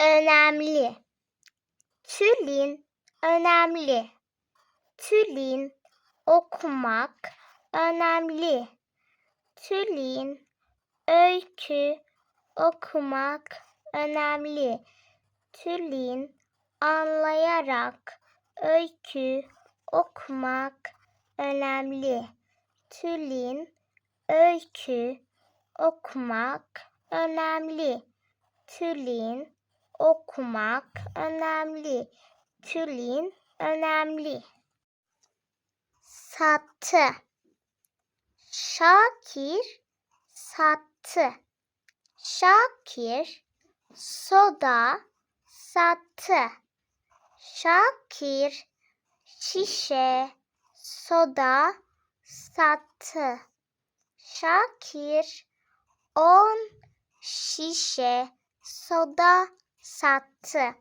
önemli. Tülin önemli. Tülin okumak önemli. Tülin öykü okumak önemli. Tülin anlayarak öykü okumak önemli. Tülin öykü okumak önemli. Tülin okumak önemli. Tülin önemli. Sattı. Şakir sattı. Şakir soda sattı. Şakir şişe soda sattı. Şakir on şişe soda sattı.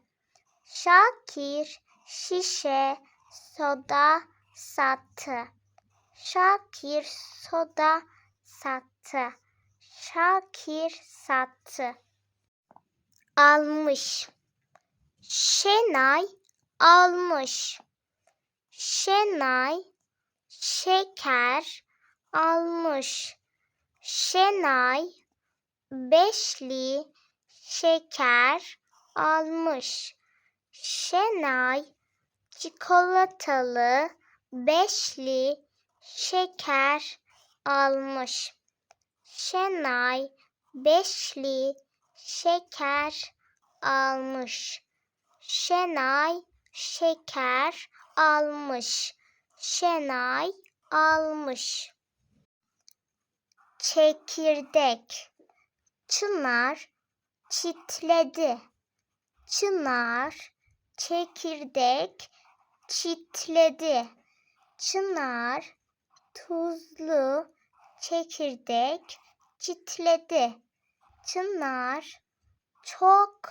Şakir şişe soda sattı. Şakir soda sattı. Şakir sattı. Almış. Şenay almış. Şenay şeker almış. Şenay beşli şeker almış. Şenay çikolatalı beşli şeker almış. Şenay beşli şeker almış. Şenay şeker almış. Şenay almış. Çekirdek. Çınar çitledi. Çınar çekirdek çitledi. Çınar tuzlu çekirdek çitledi. Çınar çok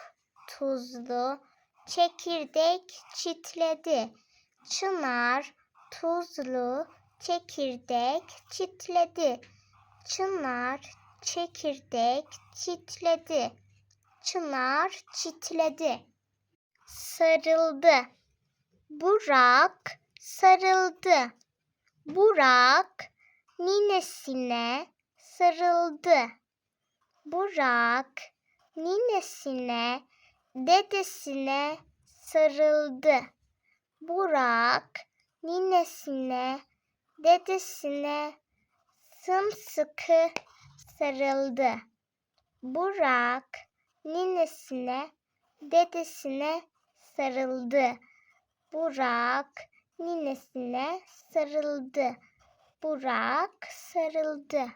tuzlu çekirdek çitledi. Çınar tuzlu çekirdek çitledi. Çınar çekirdek çitledi. Çınar çitledi. Sarıldı. Burak sarıldı. Burak ninesine sarıldı. Burak ninesine, dedesine sarıldı. Burak ninesine, dedesine sımsıkı sarıldı. Burak ninesine, dedesine sarıldı. Burak ninesine sarıldı. Burak sarıldı.